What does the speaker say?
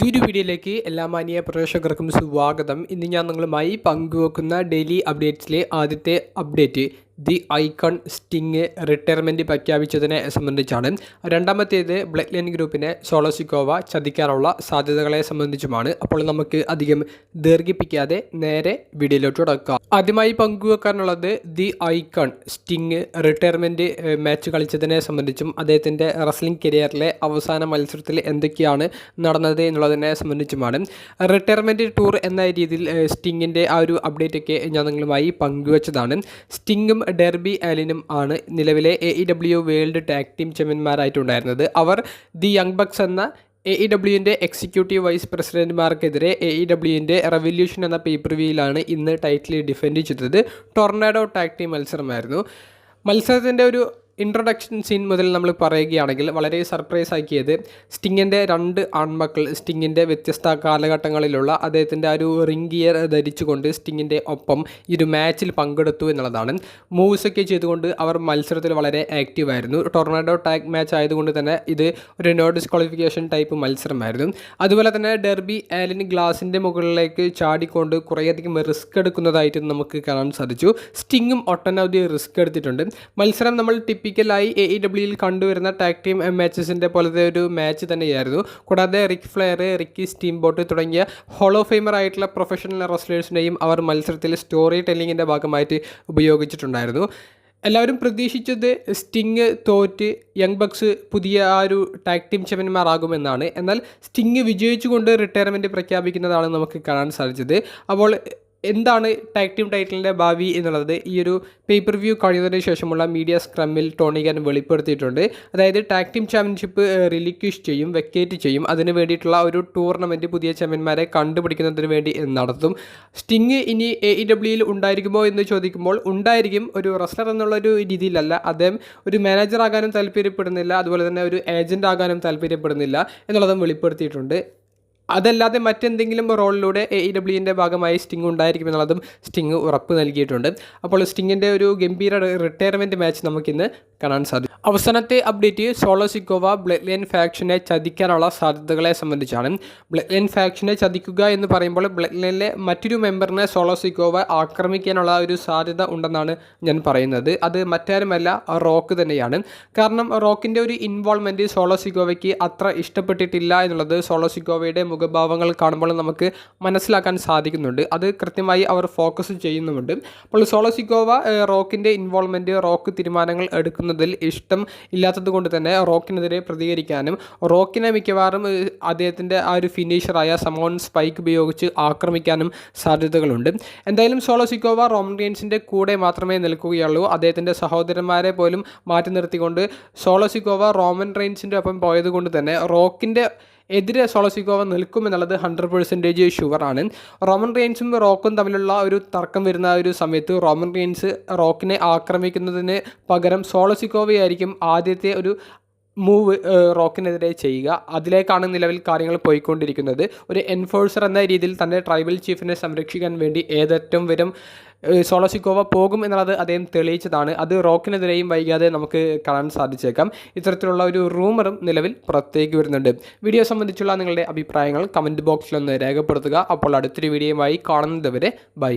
പുതിയൊരു വീഡിയോയിലേക്ക് എല്ലാ മാന്യ പ്രേക്ഷകർക്കും സ്വാഗതം. ഇന്ന് ഞാൻ നിങ്ങളുമായി പങ്കുവെക്കുന്ന ഡെയിലി അപ്ഡേറ്റ്സിലെ ആദ്യത്തെ update the icon Sting retirement പ്രഖ്യാപിച്ചതിനെ സംബന്ധിച്ചാണ്. രണ്ടാമത്തേത് ബ്ലഡ് ലൈൻ ഗ്രൂപ്പിനെ സോളോസിക്കോവ ചതിക്കാനുള്ള സാധ്യതകളെ സംബന്ധിച്ചുമാണ്. അപ്പോൾ നമുക്ക് അധികം ദീർഘിപ്പിക്കാതെ നേരെ വീഡിയോയിലോട്ട് തുടക്കാം ആദ്യമായി പങ്കുവെക്കാനുള്ളത് the icon Sting retirement match കളിച്ചതിനെ സംബന്ധിച്ചും അദ്ദേഹത്തിന്റെ റസ്ലിംഗ് കരിയറിലെ അവസാന മത്സരത്തിൽ എന്തൊക്കെയാണ് നടന്നത് എന്നുള്ളതിനെ സംബന്ധിച്ചുമാണ്. റിട്ടയർമെന്റ് ടൂർ എന്ന രീതിയിൽ സ്റ്റിങ്ങിന്റെ ആ ഒരു അപ്ഡേറ്റൊക്കെ ഞാൻ നിങ്ങളുമായി പങ്കുവച്ചതാണ്. സ്റ്റിങ്ങും ഡെർബി ആലിനും ആണ് നിലവിലെ A E W world tag team ചാമ്പ്യന്മാരായിട്ടുണ്ടായിരുന്നത് അവർ ദി യങ് ബക്സ് എന്ന എ ഇ ഡബ്ല്യുവിന്റെ എക്സിക്യൂട്ടീവ് വൈസ് പ്രസിഡന്റുമാർക്കെതിരെ എ ഇ ഡബ്ല്യുവിന്റെ റെവല്യൂഷൻ എന്ന പേപ്പർവ്യൂയിലാണ് ഇന്ന് ടൈറ്റിൽ ഡിഫെൻഡ് ചെയ്തത്. ടൊർണാഡോ ടാഗ് ടീം മത്സരമായിരുന്നു. മത്സരത്തിന്റെ ഒരു ഇൻട്രൊഡക്ഷൻ സീൻ മുതൽ നമ്മൾ പറയുകയാണെങ്കിൽ വളരെ സർപ്രൈസ് ആക്കിയത് സ്റ്റിങ്ങിന്റെ രണ്ട് ആൺമക്കൾ സ്റ്റിങ്ങിന്റെ വ്യത്യസ്ത കാലഘട്ടങ്ങളിലുള്ള അദ്ദേഹത്തിന്റെ ആ ഒരു റിംഗ് ഗിയർ ധരിച്ചുകൊണ്ട് സ്റ്റിങ്ങിന്റെ ഒപ്പം ഈ ഒരു മാച്ചിൽ പങ്കെടുത്തു എന്നുള്ളതാണ്. മൂവ്സൊക്കെ ചെയ്തുകൊണ്ട് അവർ മത്സരത്തിൽ വളരെ ആക്റ്റീവ് ആയിരുന്നു. ടൊർണാഡോ ടാഗ് മാച്ച് ആയതുകൊണ്ട് തന്നെ ഇത് ഒരു നോ ഡിസ്ക്വാളിഫിക്കേഷൻ ടൈപ്പ് മത്സരമായിരുന്നു. അതുപോലെ തന്നെ ഡെർബി ആലിൻ ഗ്ലാസിന്റെ മുകളിലേക്ക് ചാടിക്കൊണ്ട് കുറേയധികം റിസ്ക് എടുക്കുന്നതായിട്ട് നമുക്ക് കാണാൻ സാധിച്ചു. സ്റ്റിങ്ങും ഒട്ടനവധി റിസ്ക് എടുത്തിട്ടുണ്ട്. മത്സരം നമ്മൾ ടിപ്പിക്കലായി എ ഇ ഡബ്ല്യൂയിൽ കണ്ടുവരുന്ന ടാഗ് ടീം മാച്ചസിന്റെ പോലത്തെ ഒരു മാച്ച് തന്നെയായിരുന്നു. കൂടാതെ Ric Flair Ricky Steamboat തുടങ്ങിയ ഹോളോ ഫെയിമർ ആയിട്ടുള്ള പ്രൊഫഷണൽ റെസ്ലേഴ്സിനെയും അവർ മത്സരത്തിൽ സ്റ്റോറി ടെല്ലിങ്ങിന്റെ ഭാഗമായിട്ട് ഉപയോഗിച്ചിട്ടുണ്ടായിരുന്നു. എല്ലാവരും പ്രതീക്ഷിച്ചത് സ്റ്റിങ് തോറ്റ് യങ് ബക്സ് പുതിയ ആ ഒരു ടാഗ് ടീം ചാമ്പ്യന്മാരാകുമെന്നാണ് എന്നാൽ സ്റ്റിങ് വിജയിച്ചുകൊണ്ട് റിട്ടയർമെന്റ് പ്രഖ്യാപിക്കുന്നതാണ് നമുക്ക് കാണാൻ സാധിച്ചത്. അപ്പോൾ എന്താണ് ടാഗ് ടീം ടൈറ്റിലിന്റെ ഭാവി എന്നുള്ളത് ഈ ഒരു പേപ്പർ വ്യൂ കഴിയുന്നതിന് ശേഷമുള്ള മീഡിയ സ്ക്രമ്മിൽ ടോണിഗൻ വെളിപ്പെടുത്തിയിട്ടുണ്ട്. അതായത് ടാഗ് ടീം ചാമ്പ്യൻഷിപ്പ് റിലിക്വിഷ് ചെയ്യും വെക്കേറ്റ് ചെയ്യും. അതിന് വേണ്ടിയിട്ടുള്ള ഒരു ടൂർണമെന്റ് പുതിയ ചാമ്പ്യന്മാരെ കണ്ടുപിടിക്കുന്നതിന് വേണ്ടി നടത്തും. സ്റ്റിങ് ഇനി എ ഇ ഡബ്ല്യുയിൽ ഉണ്ടായിരിക്കുമോ എന്ന് ചോദിക്കുമ്പോൾ ഉണ്ടായിരിക്കും. ഒരു റെസ്ലർ എന്നുള്ളൊരു രീതിയിലല്ല. അദ്ദേഹം ഒരു മാനേജർ ആകാനും താല്പര്യപ്പെടുന്നില്ല. അതുപോലെ തന്നെ ഒരു ഏജന്റ് ആകാനും താല്പര്യപ്പെടുന്നില്ല എന്നുള്ളതും വെളിപ്പെടുത്തിയിട്ടുണ്ട്. അതല്ലാതെ മറ്റെന്തെങ്കിലും റോളിലൂടെ എ ഇ ഡബ്ല്യുവിന്റെ ഭാഗമായി സ്റ്റിംഗ് ഉണ്ടായിരിക്കും എന്നുള്ളതും സ്റ്റിംഗ് ഉറപ്പ് നൽകിയിട്ടുണ്ട്. അപ്പോൾ സ്റ്റിങ്ങിന്റെ ഒരു ഗംഭീര റിട്ടയർമെന്റ് മാച്ച് നമുക്കിന്ന് കാണാൻ സാധിക്കും അവസാനത്തെ update Solo Sikoa blood line ഫാക്ഷനെ ചതിക്കാനുള്ള സാധ്യതകളെ സംബന്ധിച്ചാണ്. ബ്ലഡ് ലൈൻ ഫാക്ഷനെ ചതിക്കുക എന്ന് പറയുമ്പോൾ ബ്ലഡ് ലൈനിലെ മറ്റൊരു മെമ്പറിനെ സോളോ സിക്കോവ ആക്രമിക്കാനുള്ള ഒരു സാധ്യത ഉണ്ടെന്നാണ് ഞാൻ പറയുന്നത്. അത് മറ്റാരുമല്ല റോക്ക് തന്നെയാണ്. കാരണം റോക്കിന്റെ ഒരു ഇൻവോൾവ്മെന്റ് സോളോ സിക്കോവയ്ക്ക് അത്ര ഇഷ്ടപ്പെട്ടിട്ടില്ല എന്നുള്ളത് സോളോ സിക്കോവയുടെ മുഖഭാവങ്ങൾ കാണുമ്പോൾ നമുക്ക് മനസ്സിലാക്കാൻ സാധിക്കുന്നുണ്ട്. അത് കൃത്യമായി അവർ ഫോക്കസ് ചെയ്യുന്നുമുണ്ട്. അപ്പോൾ സോളോ സിക്കോവ റോക്കിന്റെ ഇൻവോൾവ്മെന്റ് റോക്ക് തീരുമാനങ്ങൾ എടുക്കുന്നതിൽ ഇഷ്ടം ഇല്ലാത്തത് കൊണ്ട് തന്നെ റോക്കിനെതിരെ പ്രതികരിക്കാനും റോക്കിനെ മിക്കവാറും അദ്ദേഹത്തിന്റെ ആ ഒരു ഫിനിഷറായ സമോൺ സ്പൈക്ക് ഉപയോഗിച്ച് ആക്രമിക്കാനും സാധ്യതകളുണ്ട്. എന്തായാലും സോളോ സിക്കോവ റോമൻ റെയിൻസിന്റെ കൂടെ മാത്രമേ നിൽക്കുകയുള്ളൂ. അദ്ദേഹത്തിന്റെ സഹോദരന്മാരെ പോലും മാറ്റി നിർത്തിക്കൊണ്ട് സോളോ സിക്കോവ റോമൻ റെയിൻസിന്റെ ഒപ്പം പോയതുകൊണ്ട് തന്നെ റോക്കിന്റെ എതിരെ സോളസിക്കോവ നിൽക്കും നിൽക്കുമെന്നുള്ളത് ഹൺഡ്രഡ് പെർസെന്റേജ് ഷുവറാണ്. റോമൻ റെയിൻസും റോക്കും തമ്മിലുള്ള ഒരു തർക്കം വരുന്ന ഒരു സമയത്ത് റോമൻ റെയിൻസ് റോക്കിനെ ആക്രമിക്കുന്നതിന് പകരം സോളസിക്കോവയായിരിക്കും ആദ്യത്തെ ഒരു മൂവ് റോക്കിനെതിരെ ചെയ്യുക. അതിലേക്കാണ് നിലവിൽ കാര്യങ്ങൾ പോയിക്കൊണ്ടിരിക്കുന്നത്. ഒരു എൻഫോഴ്സർ എന്ന രീതിയിൽ തന്റെ ട്രൈബൽ ചീഫിനെ സംരക്ഷിക്കാൻ വേണ്ടി ഏതറ്റം വരും സോളോസിക്കോവ പോകും എന്നുള്ളത് അദ്ദേഹം തെളിയിച്ചതാണ്. അത് റോക്കിനെതിരെയും വൈകാതെ നമുക്ക് കാണാൻ സാധിച്ചേക്കാം. ഇത്തരത്തിലുള്ള ഒരു റൂമറും നിലവിൽ പുറത്തേക്ക് വരുന്നുണ്ട്. വീഡിയോ സംബന്ധിച്ചുള്ള നിങ്ങളുടെ അഭിപ്രായങ്ങൾ കമന്റ് ബോക്സിലൊന്ന് രേഖപ്പെടുത്തുക. അപ്പോൾ അടുത്തൊരു വീഡിയോയുമായി കാണുന്നതുവരെ ബൈ.